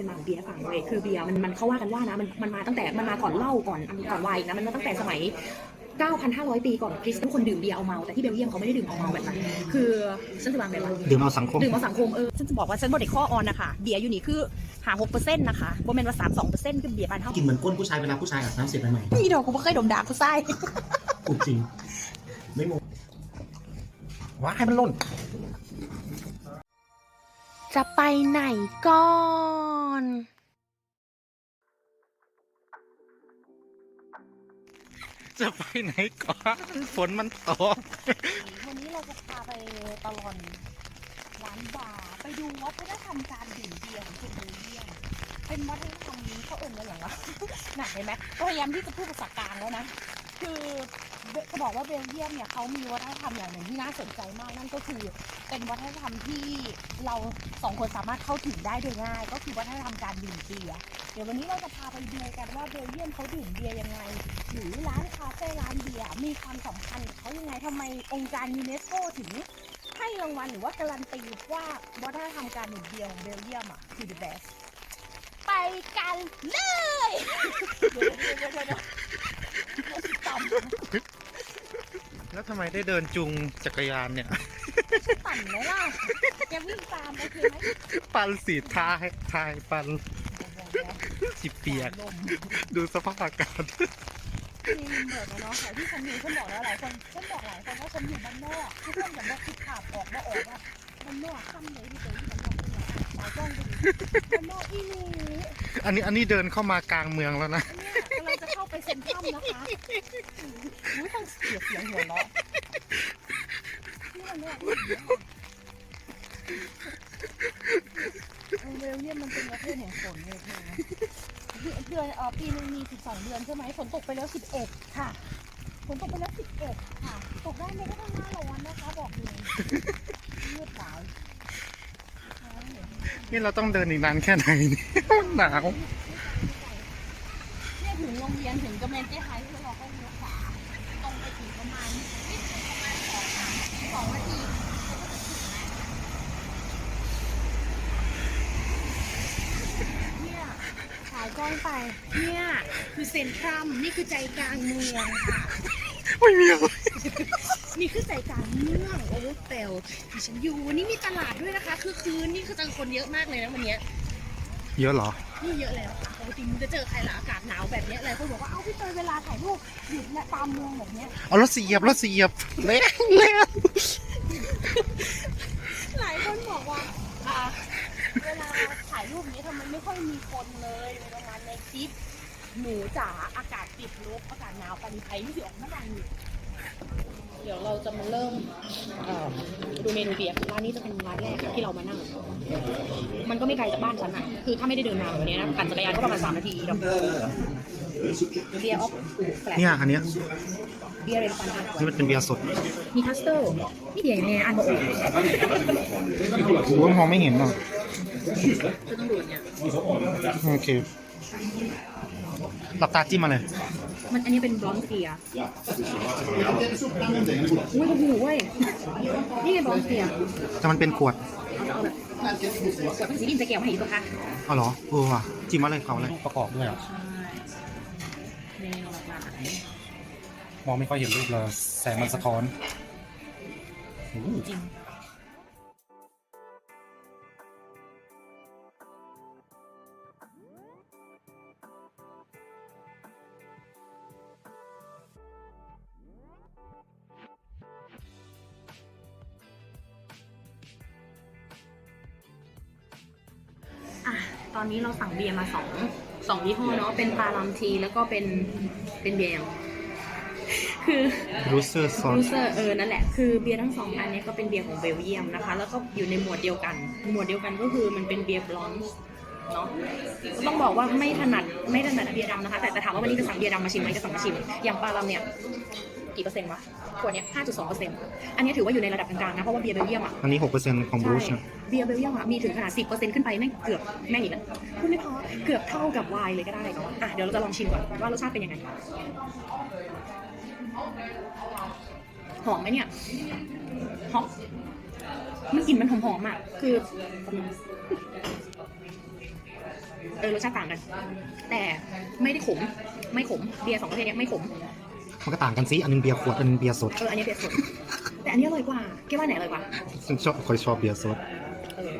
เป็นมาของเบียร์ให้ฟังเลยคือเบียร์มันมันเขาว่ากันว่านะมันมันมาตั้งแต่มันมาก่อนเหล้าก่อนก่อนไวน์อีกนะมันมาตั้งแต่สมัย 9,500 ปีก่อนคริสต์ทุกคนดื่มเบียร์เอาเมา แต่ที่เบลเยียมเขาไม่ได้ดื่มเอาเมาแบบนั้น คือฉันจะวางแบบว่าดื่มเอาสังคม ดื่มเอาสังคมเออ ฉันจะบอกว่าฉันบไดข้อออนนะคะ เบียร์อยู่นี่คือหาหกเปอร์เซ็นต์นะคะโบเมนว่าสามสองเปอร์เซ็นต์คือเบียร์บ้านเท่ากินเหมือนก้นผู้ชายเวลาผู้ชายอาบน้ำเสร็จใหม่นี่ดอกกูไม่เคยดมด่ากูไส้ๆพูดจริง ไม่โมว้าให้มันล่น จะไปไหนก่อน จะไปไหนก่อน ฝนมันตก วันนี้เราจะพาไปตลอนร้านบาร์ไปดูวัฒนธรรมการดื่มเบียร์ของคนเบลเยียมเป็นวัฒนธรรมนี้เขาเอ่นว่าอย่างไรหนักเลยไหมพยายามที่จะพูดภาษากลางแล้วนะ คือจะบอกว่าเบลเยียมเนี่ยเขามีวัฒนธรรมอย่างหนึ่งที่น่าสนใจมากนั่นก็คือเป็นวัฒนธรรมที่เราสองคนสามารถเข้าถึงได้โดยง่าย ก็คือวัฒนธรรมการดื่มเบียร์เดี๋ยววันนี้เราจะพาไปดูกันว่าเบลเยียมเขาดื่มเบียร์ยังไง หรือร้านคาเฟ่ร้านเบียร์มีความสำคัญเขายังไงทำไมองค์การยูเนสโกถึงให้รางวัลหรือว่าการันตีว่าวัฒนธรรมการดื่มเบียร์ของเบลเยียมอะคือ the best ไปกันเลยเดี๋ยวเดี๋ยวเดี๋ยว ต่ำแล้วทำไมได้เดินจุงจักรยานเนี่ยต่ำไหมล่ะแกวิ่งตามไปคือไหมปันสีทายทายปันสิเปียก ลมดูสภาพอากาศจริงเหมือนกันเนาะแต่ที่ฉันอยู่ฉันบอกแล้วหลายคนฉันบอกหลายคนว่าฉันอยู่บ้านนอกทุกคนจะบอกคิดขาดออกมาออกว่าบ้านนอกค่ำเลยที่เจอที่บ้านนอกเป็นแบบสายกล้องไปดูบ้านนอกอีหลีอันนี้อันนี้เดินเข้ามากลางเมืองแล้วนะเนี่ยกำลังจะ เข้าไปเซ็นทรัลนะคะอุ้ยต้องเสียเสียงหัวเราะเนี่เนี่ยเบลเยียมมันเป็นประเทศแห่งฝนเลยเธอเดือนเออปีนึงมี12เดือนใช่ไหมฝนตกไปแล้ว11ค่ะฝนตกไปแล้ว11ค่ะ ตกได้ไม่ก็ต้องหน้าร้อนนะคะ บอกเลยยืดสายนี่เราต้องเดินอีกนานแค่ไหนเนี่ยหนาว ถึงโรงเรียนถึงกำเนิดเจ๊ไฮคือเราก็เลี้ยวขวาตรงไปถึงประมาณไม่ถึงประมาณสองค่ะสองนาทีเนี่ยขายกล้องไป เนี่ยคือเซ็นทรัมนี่คือใจกลางเมืองค่ะ ไม่มีอะไรนี่คือใจกลางเมืองโอเวอร์เปลที่ฉันอยู่วันนี้มีตลาดด้วยนะคะ คือคืนนี่คือเจอคนเยอะมากเลยนะวันเนี้ยเยอะเหรอ นี่เยอะแล้วค่ะ ปกติมึงจะเจอใครล่ะอากาศหนาวแบบเนี้ยหลายคนบอกว่าเอ้าพี่เตยเวลาถ่ายรูปหยุดเนี่ยตามเมืองแบบเนี้ยเอารถสีเหยียบรถสีเหยียบเล่นเล่นหลายคนบอกว่าอ่าเวลาถ่ายรูปเนี้ยทำไมไม่ค่อยมีคนเลยในประมาณในคลิปหนูจ๋าอากาศติดลบอากาศหนาวปานนี้ไทยนี่สิออกมาดังอยู่ เดี๋ยวเราจะมาเริ่มเอ่อดูเมนูเบียร์ร้านนี้จะเป็นร้านแรกที่เรามานั่ง มันก็ไม่ไกลจากบ้านฉันอะคือถ้าไม่ได้เดินมาแบบนี้นะปั่นจักรยานก็ประมาณสามนาทีเดี๋ยวเบียร์ออฟแฟลตเนี่ยอันเนี้ยเบียร์เรนฟันอะนี่มันเป็นเบียร์สด มีทัสเตอร์นี่เบียร์ยังไงอันบอกโอ้กูว่ามองไม่เห็นหรอกจะต้องดูเนี่ยโอเคหลับตาจิ้มมาเลย มันอันนี้เป็นบลอนเบียร์อุ้ยโอ้โหเว้ย นี่ไงบลอนเบียร์แต่มันเป็นขวดเอาจะเอาแบบขวดเป็นสีดินจะแก้วให้อีกปะคะเอาเหรอเออว่ะจิ้มมาเลยเขาอะไรประกอบด้วยอะใช่เมนูหลากหลายมองไม่ค่อยเห็นรูปเลยแสงมันสะท้อนโอ้โหจริง อะตอนนี้เราสั่งเบียร์มาสองสองยี่ห้อเนาะเป็นปาลัมทีแล้วก็เป็นเป็นเบียร์คือรูเซอร์ซอสรูเซอร์เออนั่นแหละคือเบียร์ทั้งสองอันเนี้ก็เป็นเบียร์ของเบลเยียมนะคะ แล้วก็อยู่ในหมวดเดียวกัน หมวดเดียวกันก็คือมันเป็นเบียร์บลอนซ์เนาะต้องบอกว่าไม่ถนัดไม่ถนัดเบียร์ดำนะคะ แต่แต่ถามว่าวันนี้จะสั่งเบียร์ดำมาชิมไหมจะสั่งมาชิม อย่างปาลัมเนี่ยกี่เปอร์เซ็นต์วะ ขวดเนี้ย5.2เปอร์เซ็นต์อันนี้ถือว่าอยู่ในระดับกลางๆนะ เพราะว่าเบียร์เบลเยียมอะอันนี้หกเปอร์เซ็นต์ของบรูชใช่นะ เบียร์เบลเยียมอะมีถึงขนาด10%ขึ้นไปแม่งเกือบแม่งอีกแล้วพูดไม่พอเกือบเท่ากับไวน์เลยก็ได้เนาะอะเดี๋ยวเราจะลองชิมก่อนว่ารสชาติเป็นยังไงหอมไหมเนี่ยหอมมันกลิ่นมันหอมๆอะคือเออรสชาติต่างกัน แต่ไม่ได้ขม ไม่ขม เบียร์สองประเภทเนี้ยไม่ขม มันก็ต่างกันสิอันนึงเบียร์ขวดอันนึงเบียร์สดเอออันนี้เบียร์สด แต่อันนี้อร่อยกว่าแกว่าไหนอร่อยกว่าฉันชอบคอยชอบเบียร์สดเออ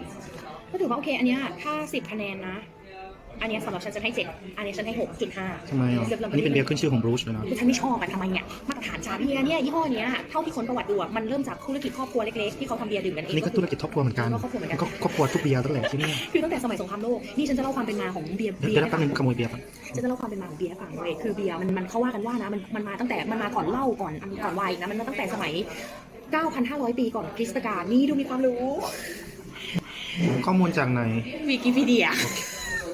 ก็ถือว่าโอเค อันเนี้ยถ้าสิบคะแนนนะ อันเนี้ยสำหรับฉันจะให้เจ็ดอันนี้ฉันให้หกจุดห้าทำไมอะอันนี้เป็นเบียร์ขึ้นชื่อของบรูชเลยนะคือฉันไม่ชอบอะทำไมเนี่ยมาตรฐานชาเบียร์เนี่ยยี่ห้อเนี้ยเท่าที่คนประวัติดูอะมันเริ่มจากธุรกิจครอบครัวเล็กๆที่เขาทำเบียร์ดื่มกันเออันงนี้ก็ธุรกิจครอบครัวเหมือนกันครอบครัวเหมือนกันก็ครอบครัวทุกเบียร์ตั้งแต่ที่นี่คือตั้งแต่สมัยสงครามโลกนี่ฉันจะเล่าความเป็นมาของเบียร์เดี๋ยวเบียเดี๋ยวร์แป๊บนึงขโมยเบียร์ก่อนฉันจะเล่าความเป็นมาของเบียร์ให้ฟังเลยคือเบียร์มันมันเขาว่ากันว่านะมันมันมาตั้งแต่มันมาก่อนเหล้าก่อนอันก่อนไวน์นะมันมาตั้งแต่สมัย 9,500 ปีก่อนคริสตกาลนี่ดูมีความรู้ ข้อมูลจากไหนวิกิพีเดีย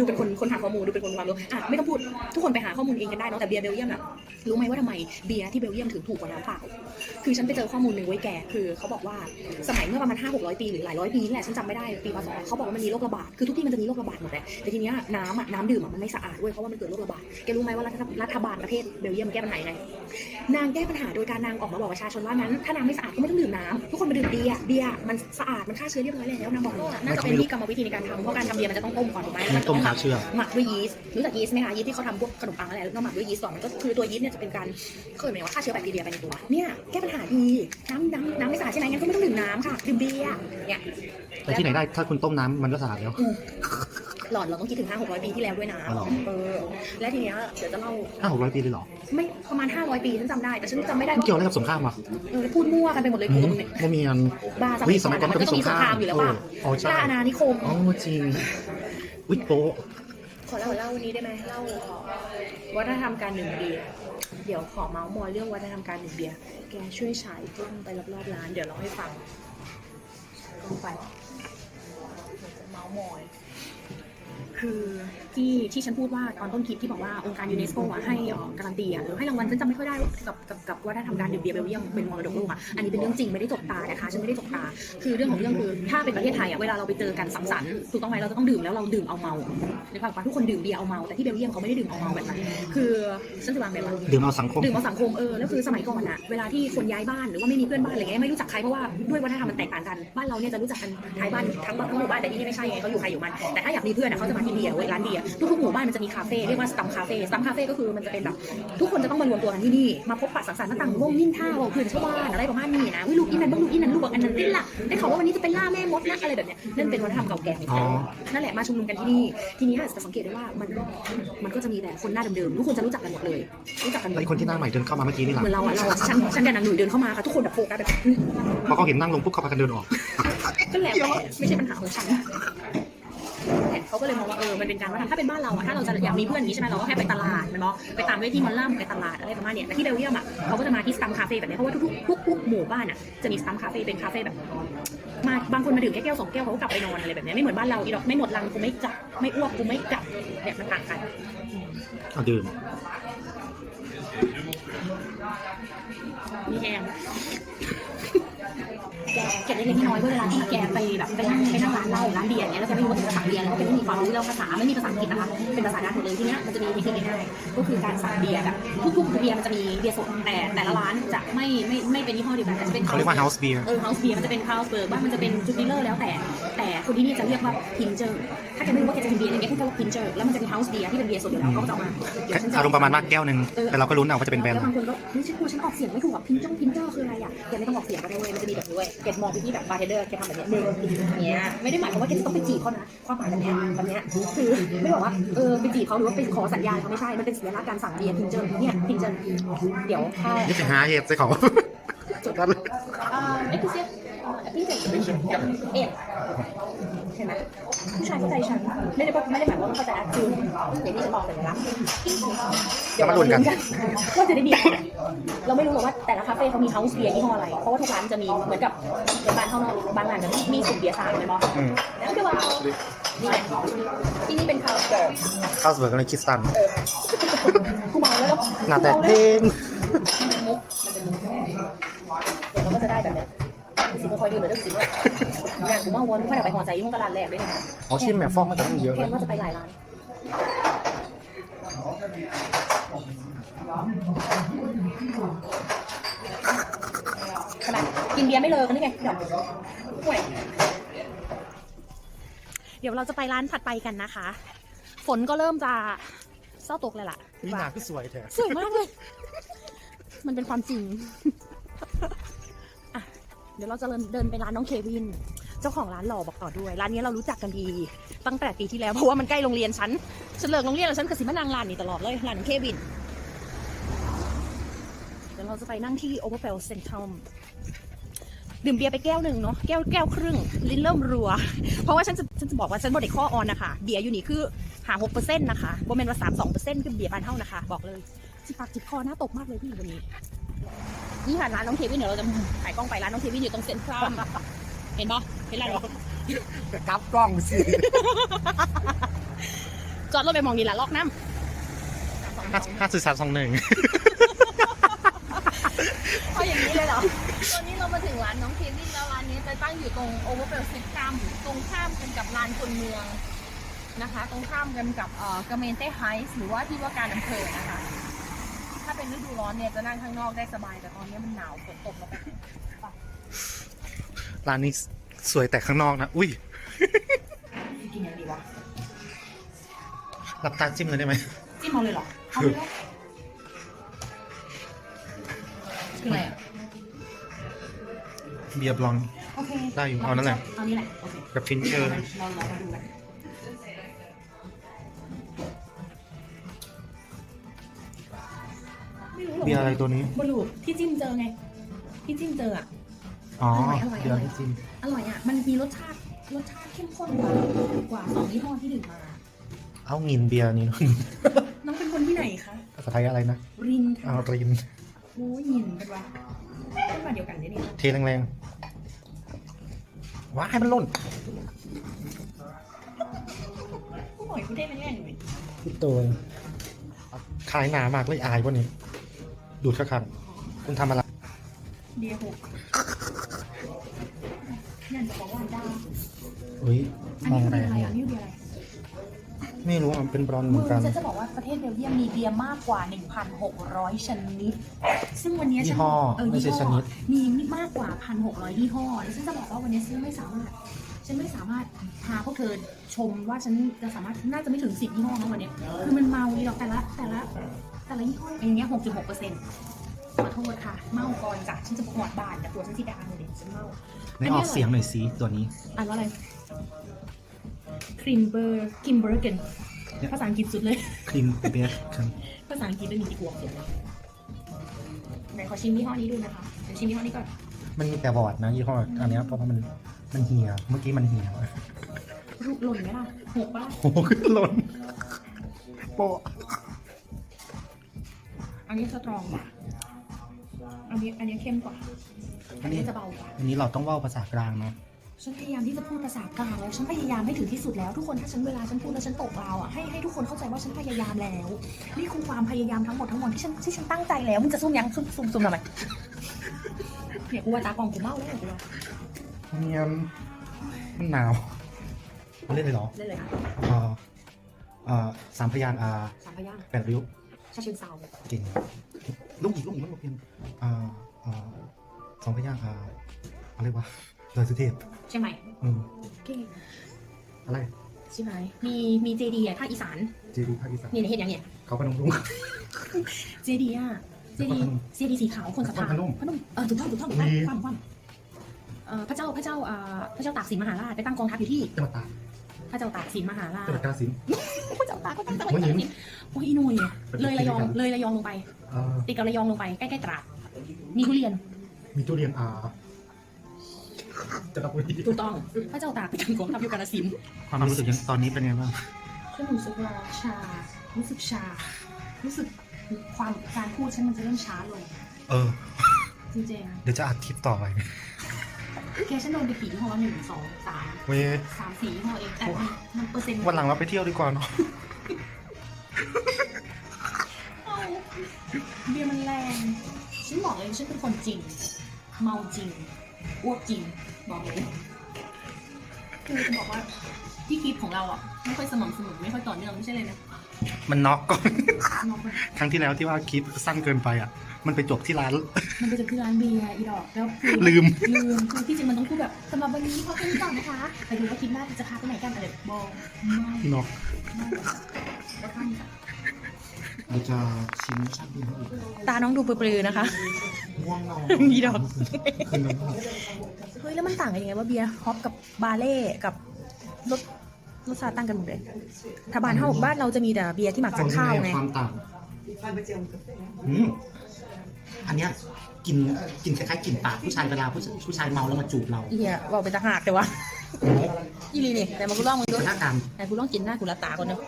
ดูไม่ดูเป็นคนคนหาข้อมูลดูเป็นคนความรู้อะไม่ต้องพูดทุกคนไปหาข้อมูลเองกันได้เนาะแต่เบียร์เบลเยียมอะรู้ไหมว่าทำไมเบียร์ที่เบลเยียมถึงถูกกว่าน้ำเปล่าคือฉันไปเจอข้อมูลหนึ่งไว้แกคือเขาบอกว่าสมัยเมื่อประมาณ5 6 0 0ปีหรือหลายร้อยปีนี่แหละฉันจำไม่ได้ปีพศเขาบอกว่ามันมีโรคระบาดคือทุกที่มันจะมีโรคระบาดหมดเลยแต่ทีเนี้ยน้ำอะน้ำดื่มอะมันไม่สะอาดเว้ยเพราะว่ามันเกิดโรคระบาดแกรู้ไหมว่ารัฐรัฐบาลประเทศเบลเยียมแก้ปัญหายังไงนางแก้ปัญหาโดยการนางออกมาบอกประชาชนว่านั้นถ้าน้ำไม่สะอาดก็ไม่ต้องดื่มน้ำทุกคนมาดื่มเบียร์เบียร์มันสะอาดมันฆ่าเชื้อเรียบร้อยแล้วนางบอกน่าจะเป็นที่กรรมวิธีในการทำเพราะการทำเบียร์มันจะต้องต้มก่อนถูกไหมแล้วมันต้มฆ่าเชื้อหมักด้วยยีสต์รู้จักยีสต์ไหมคะยีสต์ที่เขาทำพวกขนมปังอะไรแล้วก็หมักด้วยยีสต์ก่อนมันก็คือตัวยีสต์เนี่ยจะเป็นการเคยหมายว่าฆ่าเชื้อแบคทีเรียไปในตัวเนี่ยแก้ปัญหาดีน้ำน้ำน้ำไม่สะอาดใช่ไหมงั้นก็ไม่ต้องดื่มน้ำค่ะดื่มเบียร์เนี่ยแต่ที่ไหนได้ถ้าคุณต้มน้ำมันก็สะอาดแล้วหลอดเราต้องคิดถึง5 6 0 0ปีที่แล้วด้วยนะอ๋อเหรอเออและทีเนี้ยเดี๋ยวจะเล่าห้าหกร้อยปีเลยเหรอ ไม่ประมาณ500ปีฉันจำได้แต่ฉันจำไม่ได้มันเกี่ยวอะไรกับสงครามอะเออพูดมั่วกันไปหมดเลยอืกูมตรงนี้ว่ามีอันบ้าสวิมัยสมัยก่อนมันก็ก็มีต้องมีสงครามอยู่แล้วป่ะอ๋อใช่ล่าอาณานิคมอ๋อจริง วิโปะขอเล่าเล่าวันนี้ได้ไหมเล่าวัฒนธรรมการดื่มเบียร์เดี๋ยวขอเมาส์มอยเรื่องวัฒนธรรมการดื่มเบียร์แกช่วยฉายกล้องไปรอบๆร้าน เดี๋ยวเราให้ฟังกล้องไปเมาส์มอย คือที่ที่ฉันพูดว่าตอนต้นคลิปที่บอกว่าองค์การยูเนสโกอะให้เอ่อการันตีอะหรือให้รางวัลฉันจำไม่ค่อยได้กับกับกับวัฒนธรรมการดื่มเบียร์เบลเยียมเป็นมรดกโลกอะอันนี้เป็นเรื่องจริงไม่ได้จกตานะคะฉันไม่ได้จกตา คือเรื่องของเรื่องคือถ้าเป็นประเทศไทยอะเวลาเราไปเจอกันสังสรรค์ถูกต้องไหมเราจะต้องดื่มแล้วเราดื่มเอาเมาในความว่าทุกคนดื่มเบียร์เอาเมาแต่ที่เบลเยียมเขาไม่ได้ดื่มเอาเมาแบบนั้นคือฉันจะวางแบบว่าดื่มเอาสังคมดื่มเอาสังคมเออแล้วคือสมัยก่อนอะเวลาที่คนย้ายบ้านหรือว่าไม่มีเพื่อนบ้านอะไรเงี้ยไม่รู้จักใครเพราะว่าด้วยวัฒนธรรมมันแตกต่างกันบ้านเราเนี่ยจะรู้จักกันท้ายบ้านทั้งบ้านทั้งหมู่บ้านแต่ที่นี่ไม่ใช่ไงเขาอยู่ใครอยู่มันแต่ถ้าอยากมีเพื่อนอะเขาจะมาที่เบียร์เว้ยร้านเบียร์ทุกๆหมู่บ้านมันจะมีคาเฟ่เรียกว่าสตัมคาเฟ่สตัมคาเฟ่ก็คือมันจะเป็นแบบทุกคนจะต้องมารวมตัวกันที่นี่มาพบปะสังสรรค์มาต่างวงนิ่งท่าบอกเพื่อนชาวบ้านอะไรประมาณนี้นะวิลูกอินนั้นบ้างลูกอินนั้นลูกบอกอันนั้นนี่ละได้ข่าวว่าวันนี้จะเป็นล่าแม่มดนะอะไรแบบเนี้ยนั่นเป็นวัฒนธรรมเก่าแก่ของอ๋เขาอนั่นแหละมาชุมนุมกันที่นี่ทีนี้จะสังเกตได้ว่ามันมันก็จะมีแต่คนหน้าเดิมๆทุกคนจะรู้จักกันหมดเลยรู้จักกันหมแล้วดไอ้คนที่หน้าใหม่เดินเข้ามาเมื่อกี้นี่หลังเหมือนเราอะเราอะฉันฉันกับนางหนุ่ยเดินเข้ามาค่ะทุกคนแบบโฟกัสแบบอืมพอเขาเห็นนั่งลงปุ๊บเขาพากันเดินออกก็แล้วแต่ไม่ใช่ปัญหาของฉัน เนี่ยเขาก็เลยมองว่าเออมันเป็นการว่าถ้าเป็นบ้านเราอะถ้าเราจะอยากมีเพื่อนอย่างนี้ใช่ไหมเราก็แค่ไปตลาดมันเนาะไปตามเวทีมอลล่ำไปตลาดอะไรประมาณเนี้ยแต่ที่เบลเยียมอะเขาก็จะมาที่สตัมคาเฟ่แบบนี้เพราะว่าทุกๆทุกทุกหมู่บ้านอะจะมีสตัมคาเฟ่เป็นคาเฟ่แบบมาบางคนมาดื่มแค่แก้วสองแก้วเขาก็กลับไปนอนอะไรแบบเนี้ยไม่เหมือนบ้านเราอีดอกไม่หมดลังกูไม่กลับไม่อ้วกกูไม่กลับเนี่ยมันต่างกันเอาดื่มมีแฮม แกเก็บเล็กน้อยๆเวลาที่แกไปแบบไปนั่งไปนั่งร้านเหล้าร้านเบียร์เงี้ยแล้วแกไม่รู้ว่าถึงภาษาเบียร์แล้วก็แกไม่มีความรู้เรื่องภาษาไม่มีภาษาอังกฤษนะคะเป็นภาษาดัตช์หมดเลยทีเนี้ยมันจะมีเทคนิคง่ายๆก็คือการสั่งเบียร์แบบทุกๆเบียร์มันจะมีเบียร์สดแต่แต่ละร้านจะไม่ไม่ไม่เป็นยี่ห้อเดียวกันจะเป็นเขาเรียกว่า house beer เออเฮาส์เบียร์มันจะเป็นเฮาส์เบิร์กบ้างมันจะเป็นจูปิเลอร์แล้วแต่ แต่คนที่นี่จะเรียกว่าพินเจอร์ถ้าแกไม่รู้ว่าแกจะกินเบียร์อะไรแกพูดแค่ว่าพินเจอแล้วมันจะมีเฮาส์เบียร์ที่เป็นเบียร์สดอยู่แล้วก็จะเอามาอารมณ์ประมาณมากแก้วหนึ่งแต่เราก็ลุ้นเอาว่าจะเป็นแบรนด์แล้วบางคนก็นี่ฉันกลัวฉันออกเสียงไม่ถูกอะพินจ้องพินเจอร์คืออะไรอะแกไม่ต้องออกเสียงก็ได้เว้ยมันจะมีแบบนี้เว้ยแกมองไปที่แบบบาร์เทนเดอร์แกทำแบบเนี้ยหนึ่งอย่างเงี้ยไม่ได้หมายความว่าแกจะต้องไปจีบเขานะความหมายแบบเนี้ยแบบเนี้ยคือไม่บอกว่าเออไปจีบเขาหรือว่าไปขอสัญญาเขาไม่ใช่มันเป็นสัญลักษณ์การสั่งเบียร์พินเจอร์เนี่ยพินเจอร์เดี๋ยวถ้า นี่จะหาเหตุใส่เขาจดกันเลยอ่าเอ็กซ์เซียพี่เจ๋งเอ็ดเห็นไหม ผู้ชายเข้าใจฉัน ไม่ได้ไม่ได้หมายความว่าเข้าใจนะคืออย่างที่ฉันบอกเลยนะเดี๋ยวเราลุ้นกันว่าจะได้เบียร์เราไม่รู้หรอกว่าแต่ละคาเฟ่เขามีเฮาส์เบียร์ยี่ห้ออะไร เพราะว่าทุกร้านจะมีเหมือนกับเหมือนบ้านข้างนอกบางร้านจะมีสูตรเบียร์สามเลยมั้งอืมแล้วก็ว่านี่ไงที่นี่เป็นคาเฟ่ข้าวสวยกับในคิสตันเออกูเมาแล้วหน้าแตกเพลงมันเป็นมุกมันเป็นมุกเดี๋ยวเราก็จะได้แบบเนี้ย สิบคอยดูเลยเรื่องสิบงานกูเมาวนไม่ได้ไปหัวใจยุ่งกับร้านแรกด้วยนะอ๋อชิมแหม่ฟองมันจะต้องเยอะแค่เลยว่าจะไปหลายร้านขนาดกินเบียร์ไม่เลิกนี่ไงเดี๋ยวห่วยเดี๋ยวเราจะไปร้านผัดไปกันนะคะ ฝนก็เริ่มจะเศร้าตกเลยล่ะ นี่หนาก็สวยแท้สวยมากเลย มันเป็นความจริงอะเดี๋ยวเราจะเดินไปร้านน้องเควิน เจ้าของร้านหล่อบอกต่อด้วย ร้านนี้เรารู้จักกันดี ตั้งแต่ปีที่แล้วเพราะว่ามันใกล้โรงเรียนฉันฉันเลิกโรงเรียนแล้วฉันก็สิมานั่งร้านนี้ตลอดเลยร้านน้องเควิน เดี๋ยวเราจะไปนั่งที่ Overfell Central ดื่มเบียร์ไปแก้วหนึ่งเนาะแก้วแก้วครึ่ง ลิ้นเริ่มรัว เพราะว่าฉันจะฉันจะบอกว่าฉันบไดข้อออนนะคะเบียร์อยู่นี่คือหาหกเปอร์เซ็นต์นะคะโบเมนว่าสามสองเปอร์เซ็นต์คือเบียร์บานเท่านะคะ บอกเลยจิบปากจิบคอหน้าตกมากเลยพี่วันนี้ นี่ค่ะร้านน้องเควินเดี๋ยวเราจะถ่ายกล้องไปร้านน้องเควินอยู่ตรงเซ็นทรัลเห็นปะเห็นร้านนี้กลับกล้องสิจอดรถไปมองดีละลอกน้ำห้าสื่อสามสองหนึ่งเอาอย่างนี้เลยเหรอตอนนี้เรามาถึงร้านน้องเควินแล้วร้านนี้จะตั้งอยู่ตรงโอเวอร์เฟลซิตรัมตรงข้ามกันกับลานคนเมืองนะคะ ตรงข้ามกันกับเอ่อกระเมนเต้ไฮส์หรือว่าที่ว่าการอำเภอนะคะถ้าเป็นฤดูร้อนเนี่ยจะนั่งข้างนอกได้สบายแต่ตอนนี้มันหนาวฝนตกแล้วไปร้านนี้สวยแต่ข้างนอกนะ อุ้ย กินยังดีวะรับตาจิ้มเลยได้ไหมจิ้มเอาเลยเหรอเอาเลยเหรอคืออะไรอะเบียร์บลอนด์โอเคได้อยู่เอานั่นแหละเอานี่แหละโอเคกับฟินเชอร์เราเรามาดูกัน ม่รู้หรอเบียร์อะไรตัวนี้บรูที่จิ้มเจอไง ที่จิ้มเจออะ อ๋อ อร่อยอร่อยเบียร์ที่จิ้มอร่อยอะ มันมีรสชาติรสชาติเข้มข้นกว่ากว่าสองยี่ห้อที่ดื่มมา เอางินเบียร์นี้น้องเป็นคนที่ไหนคะภาษาไทยอะไรนะรินเอาค่ะรินโอ้ยยินเป็นวะเป็นมาเดียวกันเนี่ยนี่เทแรงๆว้ายมันหล่นผู้หน่อยคุณได้มาแน่หน่อยตัวขายหนามากเลยอายพวกนี้ ดูดข้างๆคุณทำอะไรเบียร์หกนั่นจะบอกว่าดาวอุ้ย อันมอนี้งคือแรเบียงร์อะไรอะนี่คือเบียร์อะไรไม่รู้อะเป็นบรอนซ์เหมืมืออนกันฉันจะบอกว่าประเทศเบลเยียมมีเบียร์มากกว่า 1,600 ชนิด ซึ่งวันนี้ฉันยี่ห้อเออไม่ใช่ยี่ห้อชนิด มีมากกว่า 1,600 ยี่ห้อแล้วฉันจะบอกว่าวันนี้ฉันไม่สามารถ ฉันไม่สามารถพาพวกเธอชมว่าฉันจะสามารถน่าจะไม่ถึง10ยี่ห้อนะวันนี้คือมันเมาดีหรอกแต่ละแต่ละ แต่ละยี่ห้ออย่างเงี้ย6.6เปอร์เซ็นต์ขอโทษค่ะ เมาก่อนจ้ะฉันจะปวดบาดแต่ตัวฉันสีดำเลยฉันเมาไม่ออกเสียงหน่อยสิตัวนี้อ่านว่าอะไรครีมเบอร์กิมเบอร์เกนเนี่ยภาษาอังกฤษสุดเลยครีมเบสครับภาษาอังกฤษไม่มีที่กลัวเสียงไหนขอชิมยี่ห้อนี้ดูนะคะเดี๋ยวชิมยี่ห้อนี้ก่อนมันมีแต่บอร์ดนะยี่ห้ออันเนี้ยเพราะว่ามันมันเหี่ยเมื่อกี้มันเหี่ยรูปหล่นไหมล่ะหกปะล่ะโอ้โหขึ้นหล่นโปะ อันนี้สตรองกว่าอันนี้อันนี้เข้มกว่า อันนี้จะเบากว่า อันนี้เราต้องเว่าภาษากลางเนาะฉันพยายามที่จะพูดภาษากลางแล้วฉันพยายามให้ถึงที่สุดแล้วทุกคนถ้าฉันเวลาฉันพูดแล้วฉันตกราวอะให้ให้ทุกคนเข้าใจว่าฉันพยายามแล้ว นี่คือความพยายามทั้งหมดทั้งมวลที่ฉันที่ฉันตั้งใจแล้วมึงจะซุ่มยังซุ่มซุ่มซุ่มทำไมเนี่ยกูว่าตากล้องกูเมาแล้วเนี่ยกูว่าเนียนมันหนาวเล่นเลยเหรอเล่นเลยค่ะเอ่อเอ่อสามพยางค์อ่าสามพยางค์แปดริ้ว ชาเชิงเซาเก่งลูกอีกลูกอีกลูกเพียงอ่าอ่าสองพยางค์อ่าอะไรวะดอยสุเทพเชียงใหม่อืมเก่งอะไรใช่ไหมมีมีเจดีย์อะภาคอีสานเจดีภาคอีสานนี่ในเห็นอย่างเนี้ยเขาพนมรุ้ง เจดีย์อะเจดีย์เจดีย์สีขาวคนศรัทธานครพนมพนมเออถูกต้องถูกต้องถูกต้องมี ความความเอ่อพระเจ้าพระเจ้าอ่าพระเจ้าตากสินมหาราชไปตั้งกองทัพอยู่ที่จังหวัดตากพระเจ้าตากสินมหาราชจังหวัดกาฬสินธุ์พระเจ้าตา กก็ตั้งจังหวัดหัวหิตากนสินโอ้ยอีหนุ่ยเลยระยองเป็นที่เลยระยองลงไปเอ่อติดกับระยองลงไปใกล้ๆตราดมีทุเรียนมีทุเรียนอ่าจันทบุรีถูกต้องพระเจ้าตากไปตั้งกองทัพอยู่กาฬสินธุ์ความรู้สึกยังตอนนี้เป็นไงบ้าง ฉันรู้สึกว่าชา รู้สึกชา รู้สึกความการพูดฉันมันจะเริ่มช้าลงเออ จริงเดี๋ยวจะอัดคลิปต่อไปๆแค่ฉันโดนไปกี่ยี่ห้อหนึ่งสองสามเว้ยสามสี่ยี่ห้อเองแต่มันมันเปอร์เซ็นต์วันหลังเราไปเที่ยวดีกว่าเนาะเอา เบียร์มันแรงฉันบอกเลยฉันเป็นคนจริง เมาจริงอ้วกจริง บอกเลยคือจะบอกว่าที่คลิปของเราอะไม่ค่อยสม่ำเสมอไม่ค่อยต่อเนื่องไม่ใช่เลยนะมันน็อกก่อน น้องคนครั้งที่แล้วที่ว่าคลิปสั้นเกินไปอะ มันไปจบที่ร้าน มันไปจบที่ร้านเบียร์อีดอกแล้วคือลืม ลืมคือที่จริงมันต้องพูดแบบสำหรับวันนี้พอแค่นี้ก่อนนะคะไปดูว่าคลิปหน้าจะพาไปไหนกันอะไรบอกไม่เนาะไม่แล้วข้ามค่ะเราจะชิมรสชาติเบียร์ให้ดูตาน้องดูปลือๆนะคะง่วงนอนอีดอกคืนนั้นอะเฮ้ยแล้วมันต่างกันยังไงว่าเบียร์ฮอปกับบาเล่กับรสรสชาติต่างกันหมดเลยถ้าบ้านเฮาบ้านเราจะมีแต่เบียร์ที่หมักจากข้าวไงความต่างอืม อันเนี้ยกลินกลินคล้ายๆกลิ่นปากผู้ชายเวลาผู้ผู้ชายเมาแล้วมาจูบเราอีเหี้ยบอกเป็นตะหากแต่ว่าอีลีนี่แต่มากูลองมึงดูหน้าการแต่กูลองกินหน้ากูละตาก่อนเนอะ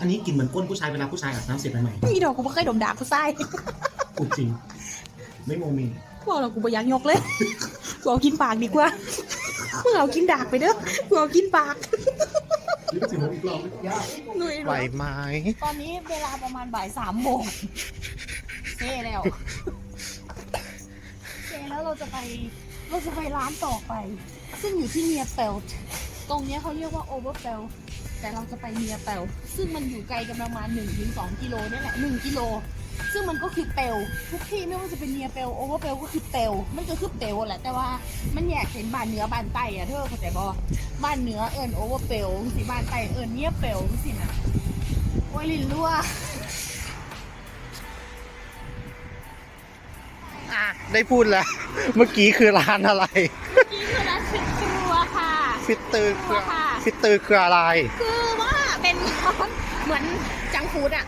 อันนี้กลินเหมือนก้นผู้ชายเวลาผู้ชายอาบน้ำเสร็จใหม่อีดอกกูไม่เคยดมดากกูไส้ๆกูจริง ไม่โมเมกูเอาแล้วกูไปยักยกเลยกูเอากินปากดีกว่ามึงเอากินดากไปเด้อกูเอากินปากนี่ก็ถึงอีกรอบหนุ่ยไหวไหมตอนนี้เวลาประมาณบ่ายสามโมงเซ่แล้วเซ่แล้วเราจะไปเราจะไปร้านต่อไป ซึ่งอยู่ที่เนียเปลตรงเนี้ยเขาเรียกว่าโอเวอร์เปลแต่เราจะไปเนียเปลซึ่งมันอยู่ไกลกันประมาณ1นถึงสกิโลนี่แหละ1กิโลซึ่งมันก็คือเปลทุกที่ไม่ว่าจะเป็นเนียเปลโอเวอร์เปลก็คือเปลมันก็คือเปลแหละแต่ว่ามันแยกเป็นบ้านเหนือบ้านใต้อะเธอเข้าใจบ่บ้านเหนือเอิญโอเวอร์เปลสิบ้านใต้เอิญเนียเปลสินะโอ้ยลินรั่ว ได้พูดแล้ว เมื่อกี้คือร้านอะไรนี่คือร้านฟิตครัวค่ะ ฟิตเตอร์คือค่ะ ฟิตเตอร์คืออะไร คือว่าเป็นเหมือนจังฟูดอะ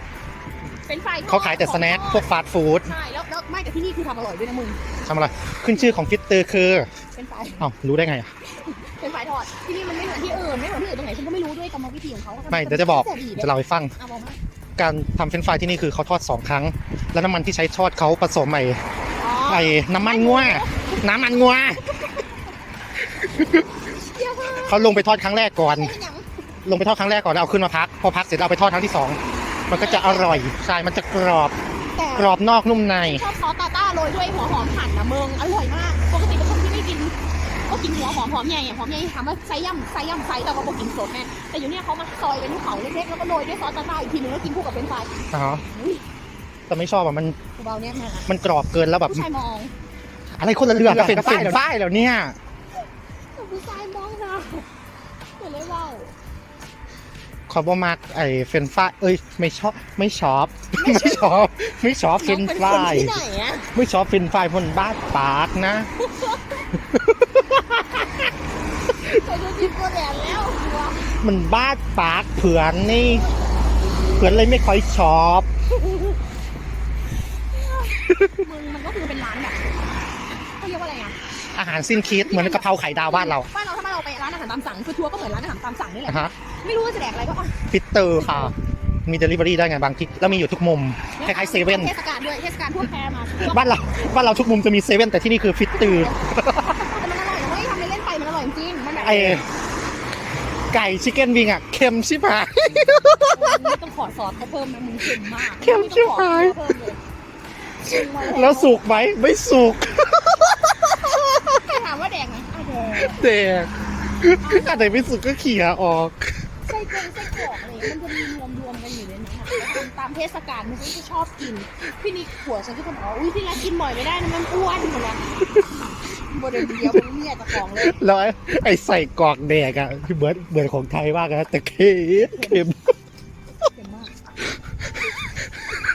เป็นไฟทอดเขาขายแต่สแน็คพวกฟาสต์ฟู้ดใช่แล้วแล้วไม่แต่ที่นี่คือทำอร่อยด้วยนะมึง ทำอะไร ขึ้นชื่อของฟิตเตอร์คือเป็นไฟเอ้ารู้ได้ไงอะเป็นไฟทอด ที่นี่มันไม่เหมือนที่อื่นไม่เหมือนที่อื่นตรงไหนฉันก็ไม่รู้ด้วยกรรมวิธีของเขาไม่เดี๋ยวจะบอกแต่ดีจะเล่าให้ฟัง อะบอกมาการทำเฟรนช์ฟรายที่นี่คือเขาทอดสองครั้ง แล้วน้ำมันที่ใช้ทอดเขาผสมไอ้อ๋อ ไอ้น้ำมันงัว น้ำมันงัว เขาลงไปทอดครั้งแรกก่อน ลงไปทอดครั้งแรกก่อนแล้วเอาขึ้นมาพัก พอพักเสร็จเอาไปทอดครั้งที่สอง มันก็จะอร่อย ใช่ มันจะกรอบ แต่กรอบนอกนุ่มใน ชอบซอสตาต้าโรยด้วยหัวหอมหั่นนะมึงอร่อยมาก ปกติเป็นคนที่ไม่กิน ก็กินหัวหอมหอมใหญ่หอมใหญ่ถามว่าไซย่ำไซย่ำไซแต่ว่าบอกกินสดแม่แต่อยู่เนี่ยเขามาซอยเป็นลูกเขาเล็กๆแล้วก็โรยด้วยซอสตาต้าอีกทีนึงแล้วกินคู่กับเป็นไฟรายอ๋อ อุ้ย แต่ไม่ชอบอะมันกูเบาเนี่ยนะมันกรอบเกินแล้วแบบผู้ชายมองอะไรคนละเรื่องกับเป็นเฟรนช์ฟรายแล้วเนี่ยผู้ชายมองนะเดี๋ยวเลยเว่าขอบมากไอ้เฟรนช์ฟรายเอ้ยไม่ชอบไม่ชอบไม่ชอบไม่ชอบเฟรนช์ฟรายน้องเป็นคนที่ไหนอะไม่ชอบเฟรนช์ฟรายบนบ้านปากนะเคยดูคลิปตัวแดนแล้วกลัวมันบ้านปากเผื่อนนี่เผื่อนเลยไม่ค่อยชอบ มึงมันก็คือเป็นร้านแบบเขาเรียกว่าอะไรอะอาหารสิ้นคิดเหมือนกะเพราไข่ดาวบ้านเราบ้านเราถ้าบ้านเราไปร้านอาหารตามสั่งคือทัวร์ก็เหมือนร้านอาหารตามสั่งนี่แหละ อะฮะไม่รู้ว่าจะแดกอะไรก็อะฟิตเตอร์ค่ะ มีเดลิเวอรี่ได้ไงบางที่แล้วมีอยู่ทุกมุม คล้ายๆเซเว่น เทศกาลด้วยเทศกาลทั่วแพรมาทั่วบ้านเราบ้านเราทุกมุมจะมีเซเว่นแต่ที่นี่คือฟิตเตอร์แต่มันอร่อยนะเว้ยทำเล่นๆไปมันอร่อยจริงมันแบบไอไก่ชิคเก้นวิงอะเค็มชิบหาย ไม่ต้องขอซอสเขาเพิ่มนะมึงเค็มมากเค็มชิบหายไม่ต้องขอซอสเพิ่มเลยจริงมา แล้วสุกไหมไม่สุกถามว่าแดงไหมอะแดงแต่อันไหนไม่สุกก็เขี่ยออกไส้กรงไส้กรอกอะไรอย่างเงี้ยมันจะมีรวมรวมๆกันอยู่ในนั้นอะแล้วตามเทศกาลมันก็จะชอบกิน พี่นิกผัวฉันก็จะบอกว่าอุ้ยที่รักกินบ่อยไม่ได้นะมันอ้วนหมดละโมเดลเดียวมันเนี่ยจะของเลยแล้วไอ้ไอ้ใส่กรอกแดกอะคือเหมือนเหมือนของไทยมากนะแต่เค็มเค็มเค็มมาก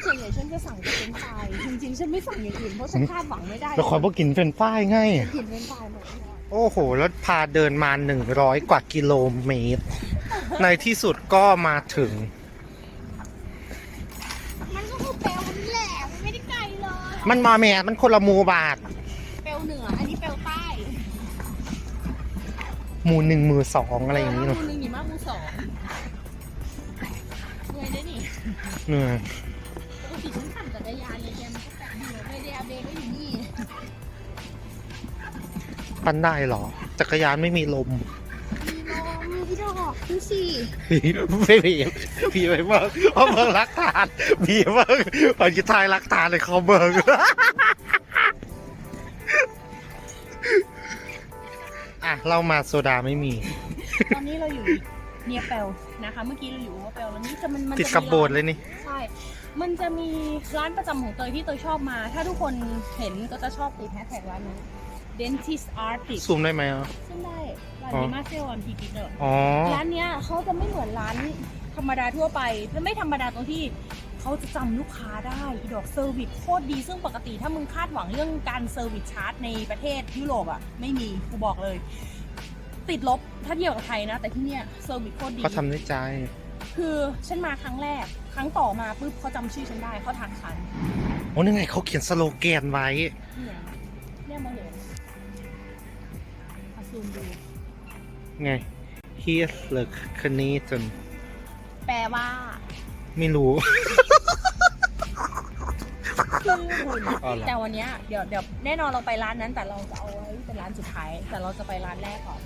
ส่วนใหญ่ฉันจะสั่งจะเป็นไฟราย จริงๆฉันไม่สั่งอย่างอื่นเพราะฉันคาดหวังไม่ได้แล้วคอยบอกกินเฟรนช์ฟรายไงกินเป็นไฟรายหมดโอ้โห แล้วพาเดินมา100กว่ากิโลเมตร ในที่สุดก็มาถึง มันก็คือเปลวมันแหลมมันไม่ได้ไกลเลยมันมาแม่มันคนละหมูบาท เปลวเหนือ อันนี้เปลวใต้หมูหนึ่งหมือสองอะไรอย่างนี้นี้เนาะหนึ่งหนีมากมูสองเงยได้นี่เหนื่อย ปั้นได้เหรอ จักรยานไม่มีลมมีลมพี่ดอกดูสิไม่มีพี่ไปเบิกเขาเบิกรักฐานพี่เบิกไปกินทายรักฐานเลยเขาเบิกอะเรามาโซดาไม่มี ตอนนี้เราอยู่เนียเปลนะคะ เมื่อกี้เราอยู่ว่าเปลแล้วนี่จะมันมันติดจะมีกับโบสถ์เลยนี่ใช่มันจะมีร้านประจำของเตยที่เตยชอบมา ถ้าทุกคนเห็นก็จะชอบติดแฮชแท็กร้านนี้ Dentist Artist ซูมได้ไหมอะ ซึ่งได้ร้านอ๋อนี้มาเซลวันพีกิเนอร์อ๋อ ร้านเนี้ยเขาจะไม่เหมือนร้านธรรมดาทั่วไปและไม่ธรรมดาตรงที่เขาจะจำลูกค้าได้อีดอกเซอร์วิสโคตรดี ซึ่งปกติถ้ามึงคาดหวังเรื่องการเซอร์วิสชาร์จในประเทศยุโรปอะไม่มีกูบอกเลย ติดลบถ้าเทียบกับไทยนะ แต่ที่เนี้ยเซอร์วิสโคตรดี เขาทำด้วยใจ คือฉันมาครั้งแรก ครั้งต่อมาปุ๊บเขาจำชื่อฉันได้เขาทักฉันโอ้นี่ไงเขาเขียนสโลแกนไว้ เนี่ยเนี่ยมาเห็นเอาซู มดู ไง Here's the c o n e t o n แปลว่าไม่รู้ชื่อคุณอ๋อเหรอ แต่วันเนี้ยเดี๋ยวเดี๋ยวแน่นอนเราไปร้านนั้น แต่เราจะเอาไว้เป็นร้านสุดท้าย แต่เราจะไปร้านแรกก่อน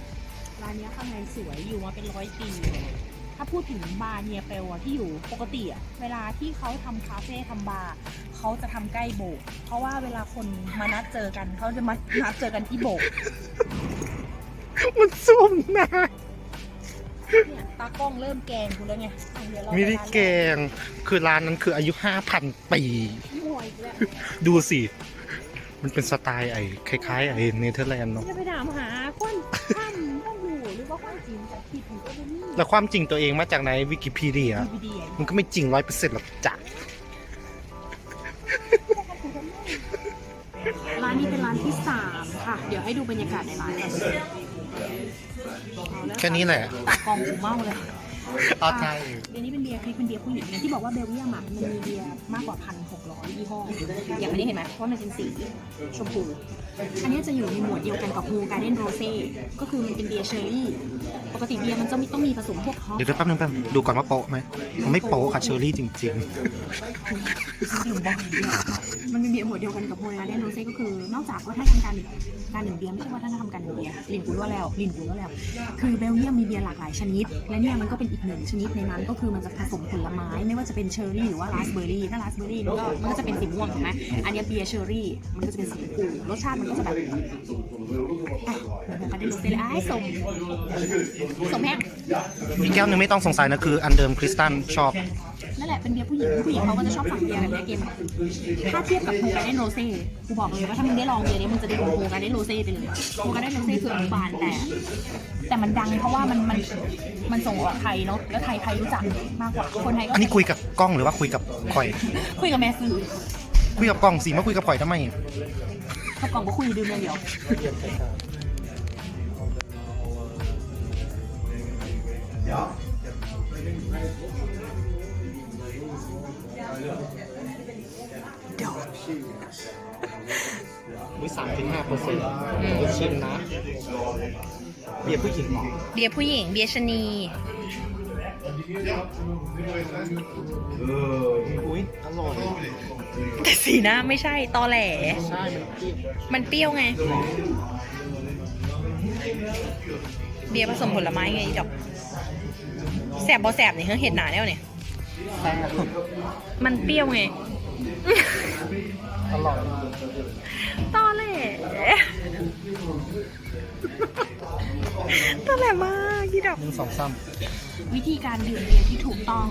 ร้านเนี้ยข้างในสวยอยู่มาเป็นร้อยปี ถ้าพูดถึงบาร์เนียเปลอะที่อยู่ปกติอะเวลาที่เขาทำคาเฟ่ทำบาร์เขาจะทำใกล้โบสถ์เพราะว่าเวลาคนมานัดเจอกันเขาจะมานัดเจอกันที่โบสถ์ มันซูมนะเนี่ยตากล้องเริ่มแกงกูแล้วไงอะเดี๋ยวเราปไม่ได้ร้านแกงคือร้านนั้นคืออายุ5,000ปีมวยอีกแล้วดูสิ มันเป็นสไตล์ไอ้คล้ายๆไอ้เนเธอร์แลนด์เนาะจะไปถามหาคนข้ามต้องดูหรือว่าความจริงจากคลิปหรือก็ไม่มีแล้วความจริงตัวเองมาจากไหนวิกิพีเดีย ดีดีมันก็ไม่จริงร้อยเปอร์เซ็นต์หรอกจ้ะร้านนี้เป็นร้านที่สามค่ะ เดี๋ยวให้ดูบรรยากาศในร้านก่อน แค่นี้แหละตากล้องกูเมาเลยเอาใจเบียร์นี้เป็นเบียร์พริกเป็นเบียร์ผู้หญิงอย่างที่บอกว่าเบลเยียมอะมันมีเบียร์มากกว่าพันหกร้อยยี่ห้ออย่างอันนี้เห็นไหมว่ามันเป็นสีชมพู อันนี้จะอยู่ในหมวดเดียวกันกับฮูการ์เดนโรเซ่ก็คือมันเป็นเบียร์เชอร์รี่ ปกติเบียร์มันจะมีต้องมีผสมพวกฮอปเดี๋ยวแป๊บนึงแป๊บนึงดูก่อนว่าโป๊ะไหมมันไม่โป๊ะค่ะเชอรี่จริงดื่มบ่อยด้วยมันเป็นเบียร์หมวดเดียวกันกับโฮการ์เดนโรเซ่ก็คือนอกจากวัฒนธรรมการการดื่มเบียร์ไม่ใช่วัฒนธรรมการดื่มเบียร์ลินกูรู้แล้วลินกูรู้แล้ว คือเบลเยียมมีเบียร์หลากหลายชนิด และเนี่ยมันก็เป็นอีกหนึ่งชนิดในนั้นก็คือมันจะผสมผลไม้ไม่ว่าจะเป็นเชอร์รี่หรือว่าราสเบอร์รี่ถ้าราสเบอร์รี่มันก็มันก็จะเป็นสีม่วงถูกไหมอันเนี้ยเบียร์เชอร์รี่มันก็จะเป็นสีชมพูรสชาติมันก็แบบอะเหมือนกันได้รู้เลยไอ้ายสมสมแห้งอีกแก้วหนึงไม่ต้องสงสัยนะคืออันเดิมคริสตันชอบ นั่นแหละเป็นเบียร์ผู้หญิงผู้หญิงเขาก็จะชอบสั่งเบียร์แบบเนี้ยเกมถ้าเทียบกับโฮกาเดนโรเซ่กูบอกเลยว่าถ้ามึงได้ลองเบียร์นี้มึงจะได้ดูโฮกาเดนโรเซ่ไปเลยโฮกาเดนโรเซ่คืออนุบาลแต่ แต่มันดังเพราะว่ามันมันมันส่งออกไทยเนาะแล้วไทยไทยรู้จักมากกว่าคนไทยก็อันนี้คุยกับกล้องหรือว่าคุยกับข่อย คุยกับแม่ซื้อคุยกับกล้องสิมาคุยกับข่อยทำไม กับกล่องก็คุยดื่มอย่างเดียววิสามถึงห้าเปอร์เซ็นต์จะชิมนะ เบียร์ผู้หญิงเหรอเบียร์ผู้หญิง เบียร์ชนี อุ้ยอร่อยแต่สีหน้าไม่ใช่ตอแหล ใช่มันเปรี้ยวมันเปรี้ยวไง เบียร์ผสมผลไม้ไงอีดอกแสบบอแสบเนี่ยเห็นหนาแล้วเนี่ยแซ่บมันเปรี้ยวไง อร่อยตอแหลตอแหลมากอีดอกหนึ่งสองสาม วิธีการดื่มเบียร์ที่ถูกต้อง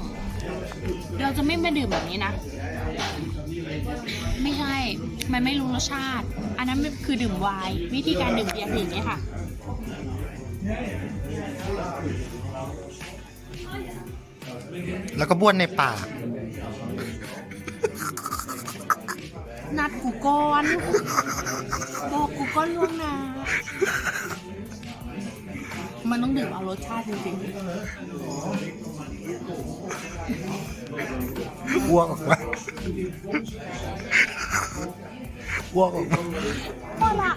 เราจะไม่มาดื่มแบบนี้นะ ไม่ใช่ มันไม่รู้รสชาติ อันนั้นมันคือดื่มไวน์วิธีการดื่มเบียร์คืออย่างนี้ค่ะ แล้วก็บ้วนในปาก นัดกูก่อน บอกกูก่อนล่วงหน้า มันต้องดื่มเอารสชาติจริงอ้วกออกมาอ้วกออกมาก็ละ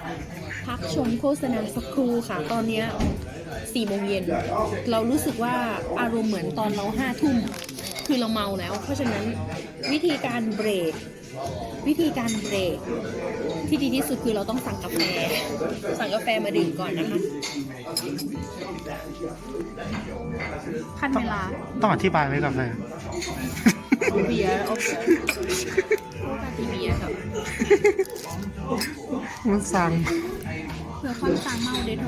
พักชมโฆษณาสักครู่ค่ะ ตอนเนี้ยสี่โมงเย็น เรารู้สึกว่าอารมณ์เหมือนตอนเราห้าทุ่ม คือเราเมาแล้ว เพราะฉะนั้นวิธีการเบรก วิธีการเบรกที่ดีที่สุดคือเราต้องสั่งกาแฟ สั่งกาแฟมาดื่มก่อนนะคะขั้นเวลาต้องอธิบายไหมกาแฟเบียร์โอเคกาทีเบียร์กับมันสั่งเพื่อความสางเมาเดทโท